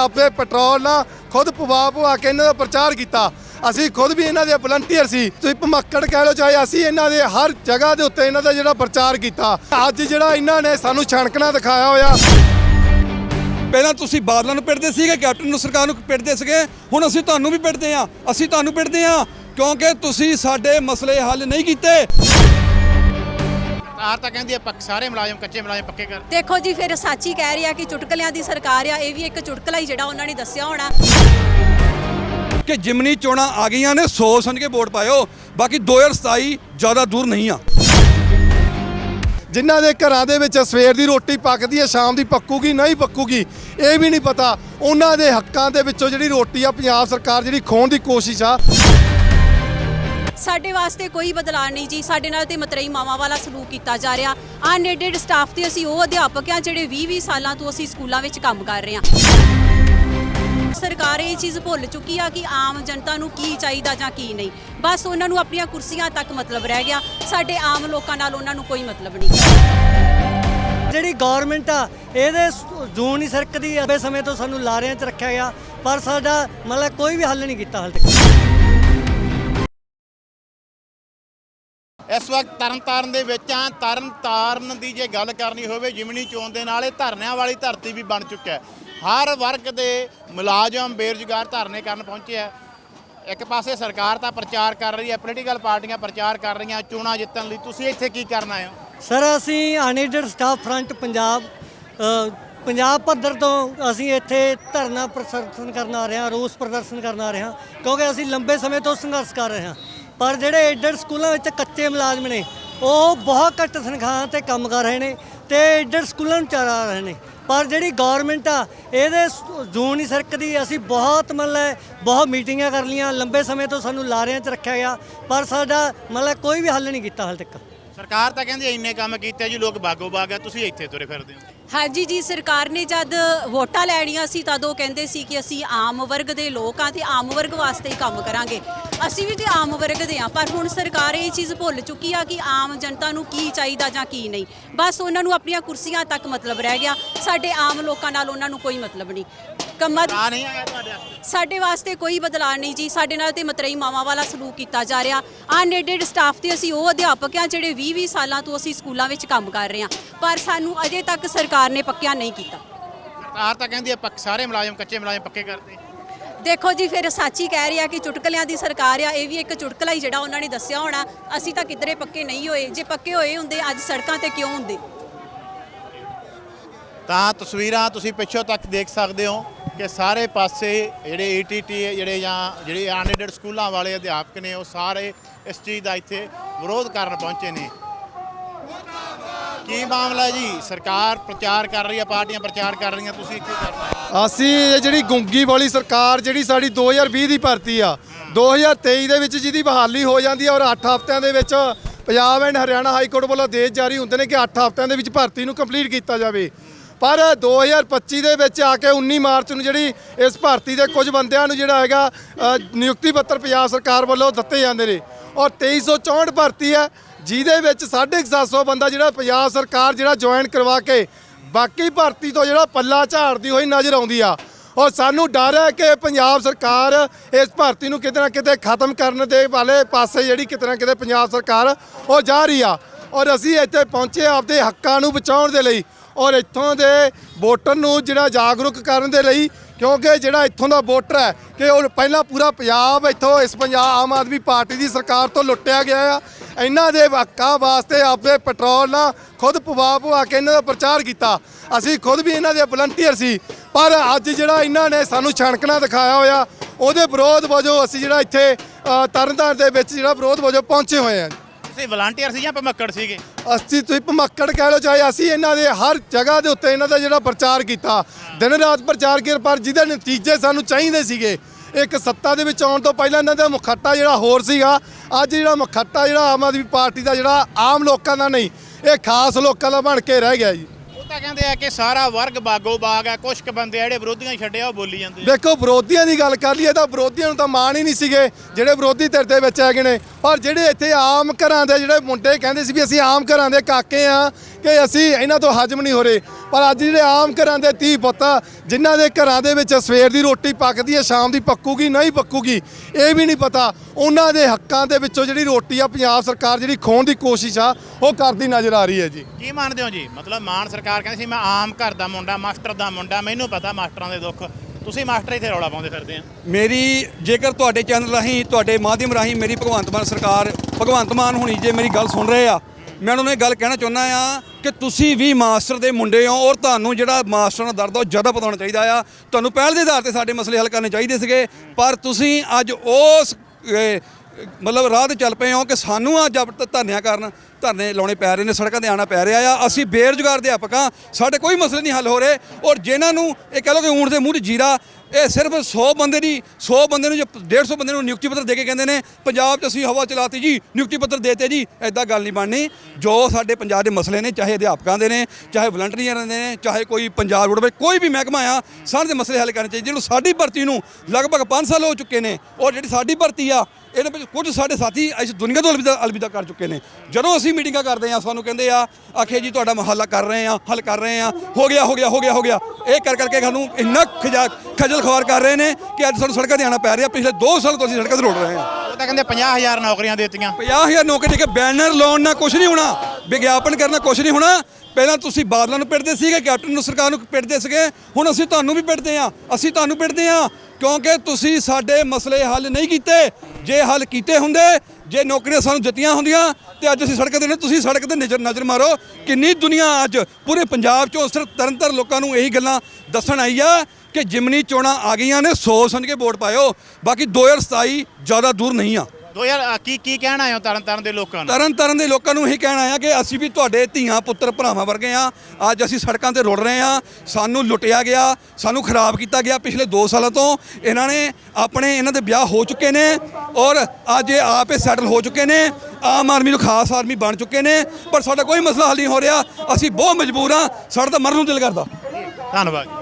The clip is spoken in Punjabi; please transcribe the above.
ਆਪੇ ਪੈਟਰੋਲ ਨਾਲ ਖੁਦ ਪਵਾ ਪਵਾ ਕੇ ਇਹਨਾਂ ਦਾ ਪ੍ਰਚਾਰ ਕੀਤਾ। ਅਸੀਂ ਖੁਦ ਵੀ ਇਹਨਾਂ ਦੇ ਵਲੰਟੀਅਰ ਸੀ। ਤੁਸੀਂ ਭਮੱਕੜ ਕਹਿ ਲਓ, ਚਾਹੇ ਅਸੀਂ ਇਹਨਾਂ ਦੇ ਹਰ ਜਗ੍ਹਾ ਦੇ ਉੱਤੇ ਇਹਨਾਂ ਦਾ ਜਿਹੜਾ ਪ੍ਰਚਾਰ ਕੀਤਾ। ਅੱਜ ਜਿਹੜਾ ਇਹਨਾਂ ਨੇ ਸਾਨੂੰ ਛਣਕਣਾ ਦਿਖਾਇਆ ਹੋਇਆ। ਪਹਿਲਾਂ ਤੁਸੀਂ ਬਾਦਲਾਂ ਨੂੰ ਪਿੱਟਦੇ ਸੀਗੇ, ਕੈਪਟਨ ਨੂੰ ਸਰਕਾਰ ਨੂੰ ਪਿੱਟਦੇ ਸੀਗੇ। ਹੁਣ ਅਸੀਂ ਤੁਹਾਨੂੰ ਵੀ ਪਿੱਟਦੇ ਆ ਅਸੀਂ ਤੁਹਾਨੂੰ ਪਿੱਟਦੇ ਆ ਕਿਉਂਕਿ ਤੁਸੀਂ ਸਾਡੇ ਮਸਲੇ ਹੱਲ ਨਹੀਂ ਕੀਤੇ। ਸਰਕਾਰ ਤਾਂ ਕਹਿੰਦੀ ਹੈ ਪੱਕ ਸਾਰੇ ਮੁਲਾਜ਼ਮ ਕੱਚੇ ਮੁਲਾਜ਼ਮ ਪੱਕੇ ਕਰ ਦੇਖੋ ਜੀ ਫਿਰ ਸੱਚੀ ਕਹਿ ਰਿਹਾ ਕਿ ਚੁਟਕਲਿਆਂ ਦੀ ਸਰਕਾਰ ਆ ਇਹ ਵੀ ਇੱਕ ਚੁਟਕਲਾ ਹੀ ਜਿਹੜਾ ਉਹਨਾਂ ਨੇ ਦੱਸਿਆ ਹੋਣਾ। ਕਿ ਜਿਮਨੀ ਚੋਣਾਂ ਆ ਗਈਆਂ ਨੇ ਸੋਚ ਸਮਝ ਕੇ ਵੋਟ ਪਾਇਓ ਬਾਕੀ 2027 ਜ਼ਿਆਦਾ ਦੂਰ ਨਹੀਂ ਆ। ਜਿਨ੍ਹਾਂ ਦੇ ਘਰਾਂ ਦੇ ਵਿੱਚ ਸਵੇਰ ਦੀ ਰੋਟੀ ਪੱਕਦੀ ਹੈ ਸ਼ਾਮ ਦੀ ਪੱਕੂਗੀ ਨਹੀਂ ਪੱਕੂਗੀ ਇਹ ਵੀ ਨਹੀਂ ਪਤਾ। ਉਹਨਾਂ ਦੇ ਹੱਕਾਂ ਦੇ ਵਿੱਚੋਂ ਜਿਹੜੀ ਰੋਟੀ ਆ ਪੰਜਾਬ ਸਰਕਾਰ ਜਿਹੜੀ ਖੋਣ ਦੀ ਕੋਸ਼ਿਸ਼ ਆ ਸਾਡੇ ਵਾਸਤੇ ਕੋਈ ਬਦਲਾਅ ਨਹੀਂ ਜੀ। ਸਾਡੇ ਨਾਲ ਤੇ ਮਤਰਈ ਮਾਵਾਂ ਵਾਲਾ ਸਲੂਕ ਕੀਤਾ ਜਾ ਰਿਹਾ। ਅਨਐਡਡ ਸਟਾਫ ਤੇ ਅਸੀਂ ਉਹ ਅਧਿਆਪਕ ਆ ਜਿਹੜੇ 20-20 ਸਾਲਾਂ ਤੋਂ ਅਸੀਂ ਸਕੂਲਾਂ ਵਿੱਚ ਕੰਮ ਕਰ ਰਹੇ ਹਾਂ। ਸਰਕਾਰ ਇਹ ਚੀਜ਼ ਭੁੱਲ ਚੁੱਕੀ ਆ ਕਿ ਆਮ ਜਨਤਾ ਨੂੰ ਕੀ ਚਾਹੀਦਾ ਜਾਂ ਕੀ ਨਹੀਂ। ਬਸ ਉਹਨਾਂ ਨੂੰ ਆਪਣੀਆਂ ਕੁਰਸੀਆਂ ਤੱਕ ਮਤਲਬ ਰਹਿ ਗਿਆ। ਸਾਡੇ ਆਮ ਲੋਕਾਂ ਨਾਲ ਉਹਨਾਂ ਨੂੰ ਕੋਈ ਮਤਲਬ ਨਹੀਂ। ਜਿਹੜੀ ਗਵਰਨਮੈਂਟ ਆ, ਇਹਦੇ ਜੂਨ ਨਹੀਂ ਸਰਕਦੀ। ਅੱਬੇ ਸਮੇਂ ਤੋਂ ਸਾਨੂੰ ਲਾਰਿਆਂ 'ਚ ਰੱਖਿਆ ਗਿਆ। ਪਰ ਸਾਡਾ ਮਤਲਬ ਕੋਈ ਵੀ ਹੱਲ ਨਹੀਂ ਕੀਤਾ ਹਾਲ ਤੱਕ। ਇਸ ਵਕਤ ਤਰਨਤਾਰਨ ਦੇ ਵਿੱਚ ਆ ਤਰਨਤਾਰਨ ਦੀ ਜੇ ਗੱਲ ਕਰਨੀ ਹੋਵੇ, ਜਿਮਨੀ ਚੋਣ ਦੇ ਨਾਲ ਇਹ ਧਰਨਿਆਂ ਵਾਲੀ ਧਰਤੀ ਵੀ ਬਣ ਚੁੱਕਿਆ ਹੈ। ਹਰ ਵਰਗ ਦੇ ਮੁਲਾਜ਼ਮ ਬੇਰੁਜ਼ਗਾਰ ਧਰਨੇ ਕਰਨ ਪਹੁੰਚੇ ਆ ਇੱਕ ਪਾਸੇ ਸਰਕਾਰ ਤਾਂ ਪ੍ਰਚਾਰ ਕਰ ਰਹੀ ਹੈ ਪੋਲੀਟੀਕਲ ਪਾਰਟੀਆਂ ਪ੍ਰਚਾਰ ਕਰ ਰਹੀਆਂ, ਚੋਣਾਂ ਜਿੱਤਣ ਲਈ। ਤੁਸੀਂ ਇੱਥੇ ਕੀ ਕਰਨ ਆਏ ਹੋ? ਸਰ, ਅਸੀਂ unaided staff front Punjab Punjab ਪੱਧਰ ਤੋਂ ਅਸੀਂ ਇੱਥੇ ਧਰਨਾ ਪ੍ਰਦਰਸ਼ਨ ਕਰਨ ਆ ਰਹੇ ਹਾਂ, ਰੋਸ ਪ੍ਰਦਰਸ਼ਨ ਕਰਨ ਆ ਰਹੇ ਹਾਂ, ਕਿਉਂਕਿ ਅਸੀਂ ਲੰਬੇ ਸਮੇਂ ਤੋਂ ਸੰਘਰਸ਼ ਕਰ ਰਹੇ ਹਾਂ। ਪਰ ਜਿਹੜੇ ਐਡਡ ਸਕੂਲਾਂ ਵਿੱਚ ਕੱਚੇ ਮੁਲਾਜ਼ਮ ਨੇ, ਉਹ ਬਹੁਤ ਘੱਟ ਤਨਖਾਹਾਂ ਤੇ ਕੰਮ ਕਰ ਰਹੇ ਨੇ ਤੇ ਐਡਡ ਸਕੂਲਾਂ ਨੂੰ ਚਲਾ ਰਹੇ ਨੇ। ਪਰ ਜਿਹੜੀ ਗਵਰਨਮੈਂਟ ਆ, ਇਹਦੇ ਜੂਨ ਨਹੀਂ ਸਰਕਦੀ ਅਸੀਂ ਬਹੁਤ ਮਤਲਬ ਬਹੁਤ ਮੀਟਿੰਗਾਂ ਕਰ ਲੀਆਂ ਲੰਬੇ ਸਮੇਂ ਤੋਂ ਸਾਨੂੰ ਲਾਰਿਆਂ 'ਚ ਰੱਖਿਆ ਗਿਆ, ਪਰ ਸਾਡਾ ਮਤਲਬ ਕੋਈ ਵੀ ਹੱਲ ਨਹੀਂ ਕੀਤਾ ਹਾਲ ਤੱਕ। ਸਰਕਾਰ ਤਾਂ ਕਹਿੰਦੀ ਇੰਨੇ ਕੰਮ ਕੀਤੇ ਜੀ, ਲੋਕ ਬਾਗੋ ਬਾਗ ਆ, ਤੁਸੀਂ ਇੱਥੇ ਤੁਰੇ ਫਿਰਦੇ ਹੋ। ਹਾਂਜੀ ਜੀ, ਸਰਕਾਰ ਨੇ ਜਦ ਵੋਟਾਂ ਲੈਣੀਆਂ ਸੀ, ਤਦ ਉਹ ਕਹਿੰਦੇ ਸੀ ਕਿ ਅਸੀਂ ਆਮ ਵਰਗ ਦੇ ਲੋਕ ਆ ਤੇ ਆਮ ਵਰਗ ਵਾਸਤੇ ਹੀ ਕੰਮ ਕਰਾਂਗੇ। ਅਸੀਂ ਵੀ ਤੇ ਆਮ ਵਰਗ ਦੇ ਆ, ਪਰ ਹੁਣ ਸਰਕਾਰ ਇਹ ਚੀਜ਼ ਭੁੱਲ ਚੁੱਕੀ ਆ ਕਿ ਆਮ ਜਨਤਾ ਨੂੰ ਕੀ ਚਾਹੀਦਾ ਜਾਂ ਕੀ ਨਹੀਂ। ਬਸ ਉਹਨਾਂ ਨੂੰ ਆਪਣੀਆਂ ਕੁਰਸੀਆਂ ਤੱਕ ਮਤਲਬ ਰਹਿ ਗਿਆ। ਸਾਡੇ ਆਮ ਲੋਕਾਂ ਨਾਲ ਉਹਨਾਂ ਨੂੰ ਕੋਈ ਮਤਲਬ ਨਹੀਂ। ਕੰਮਾਂ ਦੀ ਨਹੀਂ ਆਇਆ ਤੁਹਾਡੇ ਹੱਥ ਸਾਡੇ ਵਾਸਤੇ ਕੋਈ ਬਦਲਾਅ ਨਹੀਂ ਜੀ। ਸਾਡੇ ਨਾਲ ਤੇ ਮਤਰਈ ਮਾਵਾਂ ਵਾਲਾ ਸਲੂਕ ਕੀਤਾ ਜਾ ਰਿਹਾ। ਅਨਐਡਡ ਸਟਾਫ ਤੇ ਅਸੀਂ ਉਹ ਅਧਿਆਪਕ ਆ ਜਿਹੜੇ 20-20 ਸਾਲਾਂ ਤੋਂ ਅਸੀਂ ਸਕੂਲਾਂ ਵਿੱਚ ਕੰਮ ਕਰ ਰਹੇ ਹਾਂ। ਪਰ ਸਾਨੂੰ ਅਜੇ ਤੱਕ ਸਰਕਾਰ ਨੇ ਪੱਕਿਆ ਨਹੀਂ ਕੀਤਾ। ਸਰਕਾਰ ਤਾਂ ਕਹਿੰਦੀ ਹੈ ਪੱਕ ਸਾਰੇ ਮੁਲਾਜ਼ਮ ਕੱਚੇ ਮੁਲਾਜ਼ਮ ਪੱਕੇ ਕਰਦੇ। ਦੇਖੋ ਜੀ ਫਿਰ ਸੱਚ ਹੀ ਕਹਿ ਰਿਹਾ ਕਿ ਚੁਟਕਲਿਆਂ ਦੀ ਸਰਕਾਰ ਆ ਇਹ ਵੀ ਇੱਕ ਚੁਟਕਲਾ ਹੀ ਜਿਹੜਾ ਉਹਨਾਂ ਨੇ ਦੱਸਿਆ ਹੋਣਾ। ਅਸੀਂ ਤਾਂ ਕਿਧਰੇ ਪੱਕੇ ਨਹੀਂ ਹੋਏ। ਜੇ ਪੱਕੇ ਹੋਏ ਹੁੰਦੇ ਅੱਜ ਸੜਕਾਂ ਤੇ ਕਿਉਂ ਹੁੰਦੇ? ਤਾਂ ਤਸਵੀਰਾਂ ਤੁਸੀਂ ਪਿੱਛੋਂ ਤੱਕ ਦੇਖ ਸਕਦੇ ਹੋ। ਕਿ ਸਾਰੇ ਪਾਸੇ ਜਿਹੜੇ ਈਟੀਟੀ ਜਿਹੜੇ ਜਾਂ ਜਿਹੜੇ ਅਨਐਡਡ ਸਕੂਲਾਂ ਵਾਲੇ ਅਧਿਆਪਕ ਨੇ ਉਹ ਸਾਰੇ ਇਸ ਚੀਜ਼ ਦਾ ਇੱਥੇ ਵਿਰੋਧ ਕਰਨ ਪਹੁੰਚੇ ਨੇ। ਕੀ ਮਾਮਲਾ ਜੀ? ਸਰਕਾਰ ਪ੍ਰਚਾਰ ਕਰ ਰਹੀ ਹੈ ਪਾਰਟੀਆਂ ਪ੍ਰਚਾਰ ਕਰ ਰਹੀਆਂ ਤੁਸੀਂ ਕੀ ਕਰਨਾ? ਅਸੀਂ ਇਹ ਜਿਹੜੀ ਗੁੰਗੀ ਵਾਲੀ ਸਰਕਾਰ ਜਿਹੜੀ ਸਾਡੀ 2020 ਦੀ ਭਰਤੀ ਆ 2023 ਦੇ ਵਿੱਚ ਜਿਹਦੀ ਬਹਾਲੀ ਹੋ ਜਾਂਦੀ ਹੈ ਔਰ 8 ਹਫ਼ਤਿਆਂ ਦੇ ਵਿੱਚ Punjab and Haryana high court ਵੱਲੋਂ ਆਦੇਸ਼ ਜਾਰੀ ਹੁੰਦੇ ਨੇ ਕਿ 8 ਹਫ਼ਤਿਆਂ ਦੇ ਵਿੱਚ ਭਰਤੀ ਨੂੰ ਕੰਪਲੀਟ ਕੀਤਾ ਜਾਵੇ। ਪਰ 2025 ਦੇ ਵਿੱਚ ਆ ਕੇ 19 ਮਾਰਚ ਨੂੰ ਜਿਹੜੀ ਇਸ ਭਰਤੀ ਦੇ ਕੁਝ ਬੰਦਿਆਂ ਨੂੰ ਜਿਹੜਾ ਹੈਗਾ ਨਿਯੁਕਤੀ ਪੱਤਰ ਪੰਜਾਬ ਸਰਕਾਰ ਵੱਲੋਂ ਦਿੱਤੇ ਜਾਂਦੇ ਨੇ। ਔਰ 2364 ਭਰਤੀ ਹੈ, ਜਿਹਦੇ ਵਿੱਚ 750 ਬੰਦਾ ਜਿਹੜਾ ਪੰਜਾਬ ਸਰਕਾਰ ਜਿਹੜਾ ਜੁਆਇਨ ਕਰਵਾ ਕੇ ਬਾਕੀ ਭਰਤੀ ਤੋਂ ਜਿਹੜਾ ਪੱਲਾ ਝਾੜਦੀ ਹੋਈ ਨਜ਼ਰ ਆਉਂਦੀ ਆ। ਔਰ ਸਾਨੂੰ ਡਰ ਹੈ ਕਿ ਪੰਜਾਬ ਸਰਕਾਰ ਇਸ ਭਰਤੀ ਨੂੰ ਕਿਤੇ ਨਾ ਕਿਤੇ ਖਤਮ ਕਰਨ ਦੇ ਵਾਲੇ ਪਾਸੇ ਜਿਹੜੀ ਕਿਤੇ ਨਾ ਕਿਤੇ ਪੰਜਾਬ ਸਰਕਾਰ ਉਹ ਜਾ ਰਹੀ ਆ। ਔਰ ਅਸੀਂ ਇੱਥੇ ਪਹੁੰਚੇ ਆਪਦੇ ਹੱਕਾਂ ਨੂੰ ਬਚਾਉਣ ਦੇ ਲਈ। ਔਰ ਇੱਥੋਂ ਦੇ ਵੋਟਰ ਨੂੰ ਜਿਹੜਾ ਜਾਗਰੂਕ ਕਰਨ ਦੇ ਲਈ, ਕਿਉਂਕਿ ਜਿਹੜਾ ਇੱਥੋਂ ਦਾ ਵੋਟਰ ਹੈ ਕਿ ਉਹ ਪਹਿਲਾਂ ਪੂਰਾ ਪੰਜਾਬ ਇੱਥੋਂ ਇਸ ਪੰਜਾਬ ਆਮ ਆਦਮੀ ਪਾਰਟੀ ਦੀ ਸਰਕਾਰ ਤੋਂ ਲੁੱਟਿਆ ਗਿਆ ਆ। ਇਹਨਾਂ ਦੇ ਹੱਕਾਂ ਵਾਸਤੇ ਆਪਦੇ ਪੈਟਰੋਲ ਨਾਲ ਖੁਦ ਪਵਾ ਪਵਾ ਕੇ ਇਹਨਾਂ ਦਾ ਪ੍ਰਚਾਰ ਕੀਤਾ। ਅਸੀਂ ਖੁਦ ਵੀ ਇਹਨਾਂ ਦੇ ਵਲੰਟੀਅਰ ਸੀ, ਪਰ ਅੱਜ ਜਿਹੜਾ ਇਹਨਾਂ ਨੇ ਸਾਨੂੰ ਛਣਕਣਾ ਦਿਖਾਇਆ ਹੋਇਆ, ਉਹਦੇ ਵਿਰੋਧ ਵਜੋਂ ਅਸੀਂ ਜਿਹੜਾ ਇੱਥੇ ਤਰਨਤਾਰਨ ਦੇ ਵਿੱਚ ਜਿਹੜਾ ਵਿਰੋਧ ਵਜੋਂ ਪਹੁੰਚੇ ਹੋਏ ਹਾਂ। ਤੁਸੀਂ ਵਲੰਟੀਅਰ ਸੀ ਜਾਂ ਭਮੱਕੜ ਸੀਗੇ? ਅਸੀਂ ਤੁਸੀਂ ਭਮੱਕੜ ਕਹਿ ਲਓ, ਚਾਹੇ ਅਸੀਂ ਇਹਨਾਂ ਦੇ ਹਰ ਜਗ੍ਹਾ ਦੇ ਉੱਤੇ ਇਹਨਾਂ ਦਾ ਜਿਹੜਾ ਪ੍ਰਚਾਰ ਕੀਤਾ। ਦਿਨ ਰਾਤ ਪ੍ਰਚਾਰ ਕੀਤਾ, ਪਰ ਜਿਹਦੇ ਨਤੀਜੇ ਸਾਨੂੰ ਚਾਹੀਦੇ ਸੀਗੇ, ਇੱਕ ਸੱਤਾ ਦੇ ਵਿੱਚ ਆਉਣ ਤੋਂ ਪਹਿਲਾਂ ਇਹਨਾਂ ਦਾ ਮੁਖੱਟਾ ਜਿਹੜਾ ਹੋਰ ਸੀਗਾ, ਅੱਜ ਜਿਹੜਾ ਮੁਖੱਟਾ ਜਿਹੜਾ ਆਮ ਆਦਮੀ ਪਾਰਟੀ ਦਾ ਜਿਹੜਾ ਆਮ ਲੋਕਾਂ ਦਾ ਨਹੀਂ, ਇਹ ਖਾਸ ਲੋਕਾਂ ਦਾ ਬਣ ਕੇ ਰਹਿ ਗਿਆ ਜੀ। ਤਾਂ ਕਹਿੰਦੇ ਆ ਕਿ ਸਾਰਾ ਵਰਗ ਬਾਗੋ ਬਾਗ ਹੈ ਕੁਝ ਕੁ ਬੰਦੇ ਆ ਜਿਹੜੇ ਵਿਰੋਧੀਆਂ ਛੱਡਿਆ, ਉਹ ਬੋਲੀ ਜਾਂਦੇ ਆ। ਦੇਖੋ, ਵਿਰੋਧੀਆਂ ਦੀ ਗੱਲ ਕਰ ਲਈਏ ਤਾਂ ਵਿਰੋਧੀਆਂ ਨੂੰ ਤਾਂ ਮਾਣ ਹੀ ਨਹੀਂ ਸੀਗੇ, ਜਿਹੜੇ ਵਿਰੋਧੀ ਧਿਰ ਦੇ ਵਿੱਚ ਹੈਗੇ ਨੇ ਪਰ ਜਿਹੜੇ ਇੱਥੇ ਆਮ ਘਰਾਂ ਦੇ ਜਿਹੜੇ ਮੁੰਡੇ ਕਹਿੰਦੇ ਸੀ ਵੀ ਅਸੀਂ ਆਮ ਘਰਾਂ ਦੇ ਕਾਕੇ ਆ, ਕਿ ਅਸੀਂ ਇਹਨਾਂ ਤੋਂ ਹਜਮ ਨਹੀਂ ਹੋ ਰਹੇ ਪਰ ਅੱਜ ਜਿਹੜੇ ਆਮ ਘਰਾਂ ਦੇ ਧੀ ਪੁੱਤ ਜਿਨ੍ਹਾਂ ਦੇ ਘਰਾਂ ਦੇ ਵਿੱਚ ਸਵੇਰ ਦੀ ਰੋਟੀ ਪੱਕਦੀ ਹੈ ਸ਼ਾਮ ਦੀ ਪੱਕੂਗੀ ਨਹੀਂ ਪੱਕੂਗੀ ਇਹ ਵੀ ਨਹੀਂ ਪਤਾ ਉਹਨਾਂ ਦੇ ਹੱਕਾਂ ਦੇ ਵਿੱਚੋਂ ਜਿਹੜੀ ਰੋਟੀ ਆ ਪੰਜਾਬ ਸਰਕਾਰ ਜਿਹੜੀ ਖੋਣ ਦੀ ਕੋਸ਼ਿਸ਼ ਆ ਉਹ ਕਰਦੀ ਨਜ਼ਰ ਆ ਰਹੀ ਹੈ ਜੀ। ਕੀ ਮੰਨਦੇ ਹੋ ਜੀ? ਮਤਲਬ ਮਾਨ ਸਰਕਾਰ ਕਹਿੰਦੀ ਸੀ ਮੈਂ ਆਮ ਘਰ ਦਾ ਮੁੰਡਾ ਮਾਸਟਰ ਦਾ ਮੁੰਡਾ ਮੈਨੂੰ ਪਤਾ ਮਾਸਟਰਾਂ ਦੇ ਦੁੱਖ। ਤੁਸੀਂ ਮਾਸਟਰ ਇੱਥੇ ਰੌਲਾ ਪਾਉਂਦੇ ਫਿਰਦੇ ਆ। ਮੇਰੀ ਜੇਕਰ ਤੁਹਾਡੇ ਚੈਨਲ ਰਾਹੀਂ ਤੁਹਾਡੇ ਮਾਧਿਅਮ ਰਾਹੀਂ ਮੇਰੀ ਭਗਵੰਤ ਮਾਨ ਸਰਕਾਰ ਭਗਵੰਤ ਮਾਨ ਹੁਣੀ ਜੇ ਮੇਰੀ ਗੱਲ ਸੁਣ ਰਹੇ ਆ ਮੈਂ ਉਹਨਾਂ ਨੂੰ ਇਹ ਗੱਲ ਕਹਿਣਾ ਚਾਹੁੰਦਾ ਆ ਕਿ ਤੁਸੀਂ ਵੀ ਮਾਸਟਰ ਦੇ ਮੁੰਡੇ ਹੋ ਔਰ ਤੁਹਾਨੂੰ ਜਿਹੜਾ ਮਾਸਟਰ ਦਾ ਦਰਦ ਆ, ਉਹ ਜ਼ਿਆਦਾ ਪਤਾ ਹੋਣਾ ਚਾਹੀਦਾ ਆ। ਤੁਹਾਨੂੰ ਪਹਿਲ ਦੇ ਆਧਾਰ ਤੇ ਸਾਡੇ ਮਸਲੇ ਹੱਲ ਕਰਨੇ ਚਾਹੀਦੇ ਸੀਗੇ, ਪਰ ਤੁਸੀਂ ਅੱਜ ਉਸ ਮਤਲਬ ਰਾਹ ਤੇ ਚੱਲ ਪਏ ਹੋ ਕਿ ਸਾਨੂੰ ਅੱਜ ਆਪ ਧਰਨਿਆਂ ਕਾਰਨ ਧਰਨੇ ਲਾਉਣੇ ਪੈ ਰਹੇ ਨੇ, ਸੜਕਾਂ ਤੇ ਆਉਣਾ ਪੈ ਰਿਹਾ ਆ। ਅਸੀਂ ਬੇਰੁਜ਼ਗਾਰ ਅਧਿਆਪਕ ਹਾਂ ਸਾਡੇ ਕੋਈ ਮਸਲੇ ਨਹੀਂ ਹੱਲ ਹੋ ਰਹੇ ਔਰ ਜਿਨ੍ਹਾਂ ਨੂੰ ਇਹ ਕਹ ਲਓ ਕਿ ਊਂਠ ਦੇ ਮੂੰਹ 'ਚ ਜੀਰਾ ਇਹ ਸਿਰਫ 100 ਬੰਦੇ ਦੀ 100 ਬੰਦੇ ਨੂੰ ਜਾਂ 150 ਬੰਦੇ ਨੂੰ ਨਿਯੁਕਤੀ ਪੱਤਰ ਦੇ ਕੇ ਕਹਿੰਦੇ ਨੇ, ਪੰਜਾਬ 'ਚ ਅਸੀਂ ਹਵਾ ਚਲਾਤੀ ਜੀ, ਨਿਯੁਕਤੀ ਪੱਤਰ ਦੇਤੇ ਜੀ ਐਦਾਂ ਗੱਲ ਨਹੀਂ ਬਣਨੀ। ਜੋ ਸਾਡੇ ਪੰਜਾਬ ਦੇ ਮਸਲੇ ਨੇ, ਚਾਹੇ ਅਧਿਆਪਕਾਂ ਦੇ ਨੇ, ਚਾਹੇ ਵਲੰਟੀਅਰਾਂ ਦੇ ਨੇ, ਚਾਹੇ ਕੋਈ ਪੰਜਾਬ ਰੋਡਵੇਜ਼ ਕੋਈ ਵੀ ਮਹਿਕਮਾ ਆ ਸਾਰੇ ਦੇ ਮਸਲੇ ਹੱਲ ਕਰਨੇ ਚਾਹੀਦੇ ਜਿਹਨੂੰ ਸਾਡੀ ਭਰਤੀ ਨੂੰ ਲਗਭਗ 5 ਸਾਲ ਹੋ ਚੁੱਕੇ ਨੇ, ਔਰ ਜਿਹੜੀ ਸਾਡੀ ਭਰਤੀ ਆ, ਇਹਦੇ ਵਿੱਚ ਕੁਝ ਸਾਡੇ ਸਾਥੀ ਇਸ ਦੁਨੀਆ ਤੋਂ ਅਲਵਿਦਾ ਅਲਵਿਦਾ ਕਰ ਚੁੱਕੇ ਨੇ। ਜਦੋਂ ਅਸੀਂ ਮੀਟਿੰਗਾਂ ਕਰਦੇ ਆ, ਸਾਨੂੰ ਕਹਿੰਦੇ ਆ, ਆਖੇ ਜੀ, ਤੁਹਾਡਾ ਮਹੱਲਾ ਕਰ ਰਹੇ ਆ, ਹੱਲ ਕਰ ਰਹੇ ਆ, ਹੋ ਗਿਆ ਹੋ ਗਿਆ ਹੋ ਗਿਆ ਹੋ ਗਿਆ। ਇਹ ਕਰ ਕਰਕੇ ਸਾਨੂੰ ਇੰਨਾ ਖਜਾ ਖਜਲ ਖਵਾਰ ਕਰ ਰਹੇ ਨੇ ਕਿ ਅੱਜ ਸਾਨੂੰ ਸੜਕਾਂ ਤੇ ਆਉਣਾ ਪੈ ਰਿਹਾ। ਪਿਛਲੇ 2 ਸਾਲ ਤੋਂ ਅਸੀਂ ਸੜਕਾਂ ਤੇ ਰੋੜ ਰਹੇ ਆ ਉਹ ਤਾਂ ਕਹਿੰਦੇ 50000 ਨੌਕਰੀਆਂ ਦਿੱਤੀਆਂ। 50000 ਨੌਕਰੀ ਦੇ ਕੇ ਬੈਨਰ ਲਾਉਣ ਨਾਲ ਕੁਝ ਨਹੀਂ ਹੋਣਾ। ਵਿਗਿਆਪਨ ਕਰਨਾ ਕੁਝ ਨਹੀਂ ਹੋਣਾ। ਪਹਿਲਾਂ ਤੁਸੀਂ ਬਾਦਲਾਂ ਨੂੰ ਪਿੱਟਦੇ ਸੀਗੇ, ਕੈਪਟਨ ਨੂੰ ਸਰਕਾਰ ਨੂੰ ਪਿੱਟਦੇ ਸੀਗੇ। ਹੁਣ ਅਸੀਂ ਤੁਹਾਨੂੰ ਵੀ ਪਿੱਟਦੇ ਆ ਅਸੀਂ ਤੁਹਾਨੂੰ ਪਿੱਟਦੇ ਆ ਕਿਉਂਕਿ ਤੁਸੀਂ ਸਾਡੇ ਮਸਲੇ ਹੱਲ ਨਹੀਂ ਕੀਤੇ। ਜੇ ਹੱਲ ਕੀਤੇ ਹੁੰਦੇ, ਜੇ ਨੌਕਰੀਆਂ ਸਾਨੂੰ ਦਿੱਤੀਆਂ ਹੁੰਦੀਆਂ, ਤੇ ਅੱਜ ਅਸੀਂ ਸੜਕ ਤੇ ਨੇ ਤੁਸੀਂ ਸੜਕ ਤੇ ਨਜ਼ਰ ਨਜ਼ਰ ਮਾਰੋ। ਕਿੰਨੀ ਦੁਨੀਆ ਅੱਜ ਪੂਰੇ ਪੰਜਾਬ ਚੋਂ ਸਿਰਫ ਤਰਨਤਰ ਲੋਕਾਂ ਨੂੰ ਇਹੀ ਗੱਲਾਂ ਦੱਸਣ ਆਈ ਆ ਕਿ ਜਿਮਨੀ ਚੋਣਾਂ ਆ ਗਈਆਂ ਨੇ ਸੋਚ ਸਮਝ ਕੇ ਵੋਟ ਪਾਇਓ। ਬਾਕੀ 2027 ਜ਼ਿਆਦਾ ਦੂਰ ਨਹੀਂ ਆ। 2000 ਅ, ਕੀ ਕੀ ਕਹਿਣਾ ਆਇਓ ਤਰਨ ਤਾਰਨ ਦੇ ਲੋਕਾਂ ਨੂੰ? ਤਰਨ ਤਾਰਨ ਦੇ ਲੋਕਾਂ ਨੂੰ ਇਹੀ ਕਹਿਣਾ ਆ ਕਿ ਅਸੀਂ ਵੀ ਤੁਹਾਡੇ ਧੀਆਂ ਪੁੱਤਰ ਭਰਾਵਾਂ ਵਰਗੇ ਆ। ਅੱਜ ਅਸੀਂ ਸੜਕਾਂ ਤੇ ਰੁੜ ਰਹੇ ਆ। ਸਾਨੂੰ ਲੁੱਟਿਆ ਗਿਆ ਸਾਨੂੰ ਖਰਾਬ ਕੀਤਾ ਗਿਆ ਪਿਛਲੇ 2 ਸਾਲਾਂ ਤੋਂ। ਇਹਨਾਂ ਨੇ ਆਪਣੇ ਇਹਨਾਂ ਦੇ ਵਿਆਹ ਹੋ ਚੁੱਕੇ ਨੇ ਔਰ ਅੱਜ ਇਹ ਆਪੇ ਸੈਟਲ ਹੋ ਚੁੱਕੇ ਨੇ। ਆਮ ਆਦਮੀ ਨੂੰ ਖਾਸ ਆਦਮੀ ਬਣ ਚੁੱਕੇ ਨੇ। ਪਰ ਸਾਡਾ ਕੋਈ ਮਸਲਾ ਹੱਲ ਨਹੀਂ ਹੋ ਰਿਹਾ। ਅਸੀਂ ਬਹੁਤ ਮਜਬੂਰ ਆ। ਸਾਡਾ ਤਾਂ ਮਰਨ ਨੂੰ ਦਿਲ ਕਰਦਾ। ਧੰਨਵਾਦ।